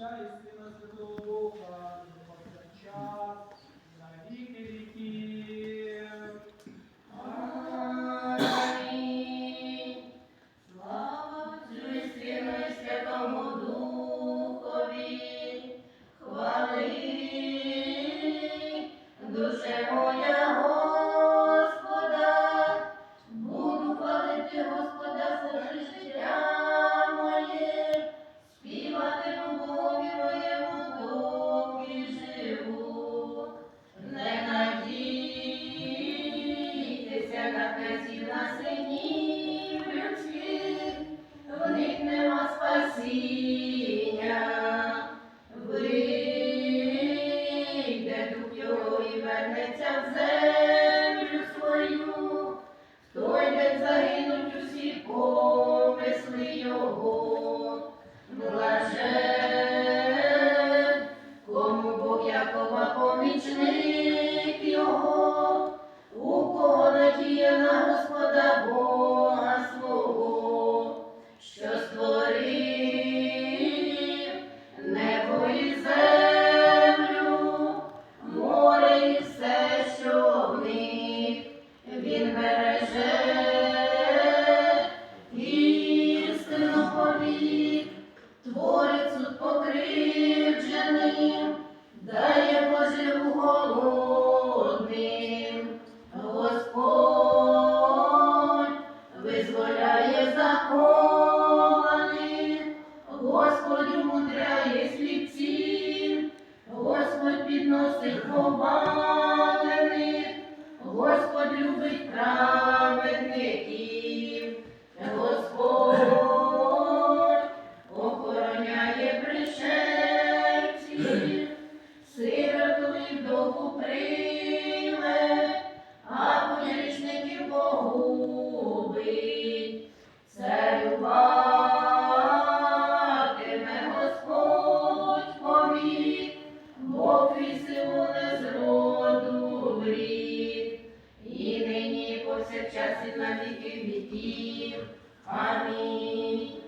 Отця і Сина Святого. Твого, кому Бог помічник його, у кого надія дає позів голодним, Господь визволяє закованих, Господь умудряє сліпців, Господь підносить хова. після зроду рік, і нині повсякчас і на віки віків. Амінь.